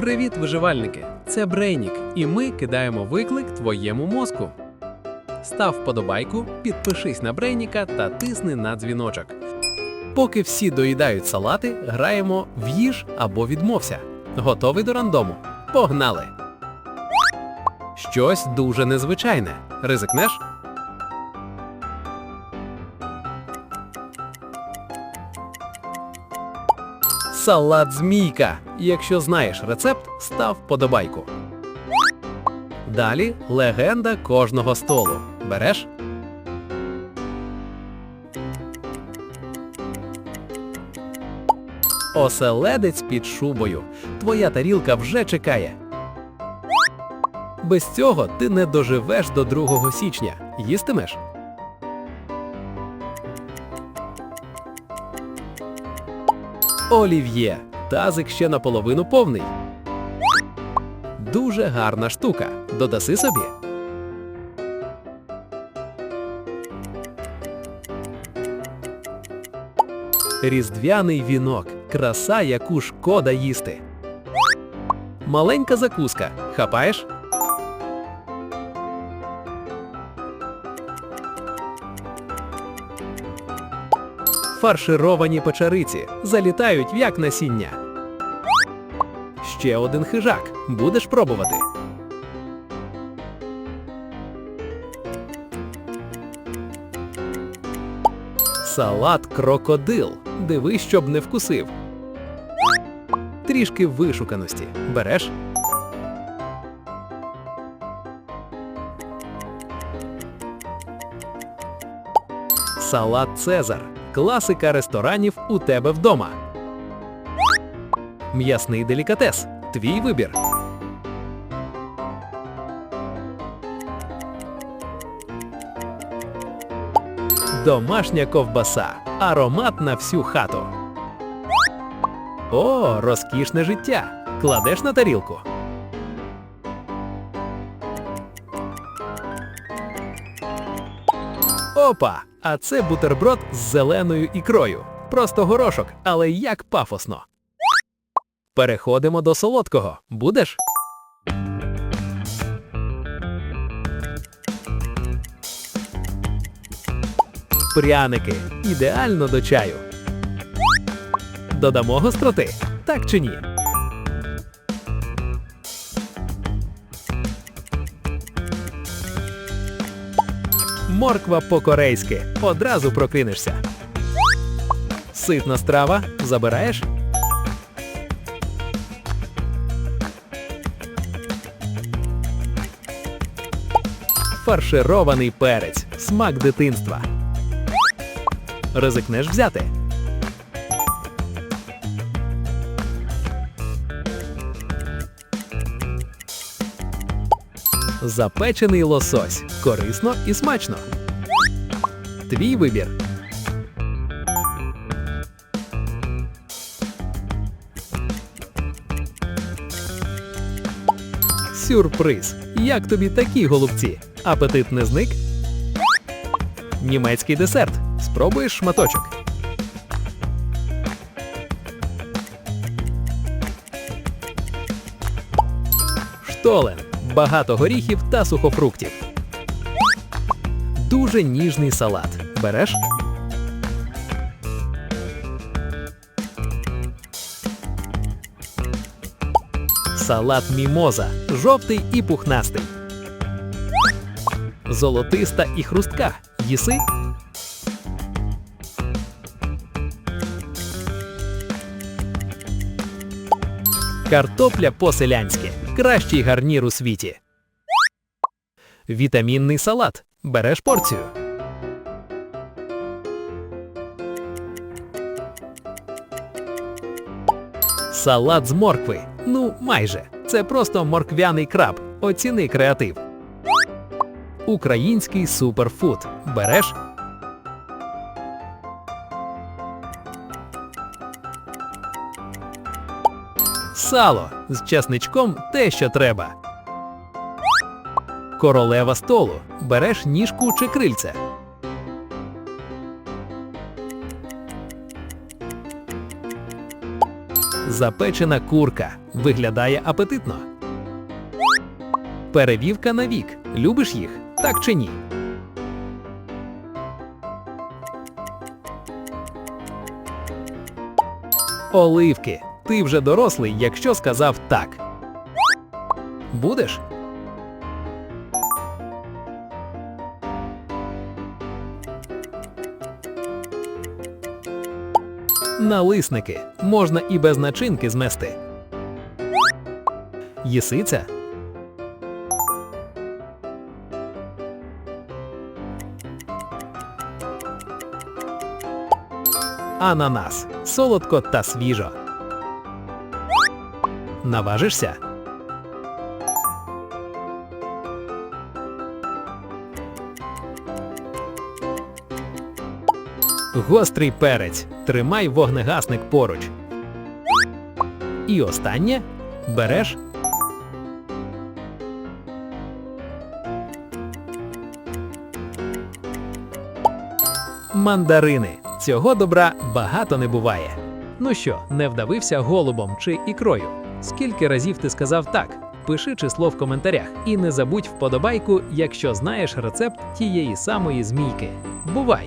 Привіт, виживальники! Це Брейнік, і ми кидаємо виклик твоєму мозку. Став вподобайку, підпишись на Брейніка та тисни на дзвіночок. Поки всі доїдають салати, граємо в їж або відмовся. Готовий до рандому? Погнали! Щось дуже незвичайне. Ризикнеш? Салат змійка. Якщо знаєш рецепт, став вподобайку. Далі легенда кожного столу. Береш? Оселедець під шубою. Твоя тарілка вже чекає. Без цього ти не доживеш до 2 січня. Їстимеш? Олів'є. Тазик ще наполовину повний. Дуже гарна штука. Додаси собі. Різдвяний вінок. Краса, яку шкода їсти. Маленька закуска. Хапаєш? Фаршировані печериці залітають як насіння. Ще один хижак. Будеш пробувати. Салат крокодил. Дивись, щоб не вкусив. Трішки вишуканості. Береш? Салат Цезар. Класика ресторанів у тебе вдома. М'ясний делікатес. Твій вибір. Домашня ковбаса. Аромат на всю хату. О, розкішне життя. Кладеш на тарілку. Опа! А це бутерброд з зеленою ікрою. Просто горошок, але як пафосно. Переходимо до солодкого. Будеш? Пряники. Ідеально до чаю. Додамо гостроти. Так чи ні? Морква по-корейськи. Одразу прокинешся. Ситна страва. Забираєш? Фарширований перець. Смак дитинства. Ризикнеш взяти. Запечений лосось. Корисно і смачно. Твій вибір. Сюрприз. Як тобі такі голубці? Апетит не зник? Німецький десерт. Спробуєш шматочок. Штолен. Багато горіхів та сухофруктів. Дуже ніжний салат. Береш? Салат мімоза. Жовтий і пухнастий. Золотиста і хрустка. Їси? Картопля по-селянськи. Кращий гарнір у світі. Вітамінний салат. Береш порцію. Салат з моркви. Ну, майже. Це просто морквяний краб. Оціни креатив. Український суперфуд. Береш? Сало з часничком те, що треба. Королева столу. Береш ніжку чи крильце. Запечена курка. Виглядає апетитно. Перевівка на вік. Любиш їх? Так чи ні? Оливки. Ти вже дорослий, якщо сказав так. Будеш? Налисники можна і без начинки змести. Їсиця? Ананас. Солодко та свіжо. Наважишся? Гострий перець. Тримай вогнегасник поруч. І останнє береш. Мандарини. Цього добра багато не буває. Ну що, не вдавився голубом чи ікрою? Скільки разів ти сказав так? Пиши число в коментарях і не забудь вподобайку, якщо знаєш рецепт тієї самої змійки. Бувай!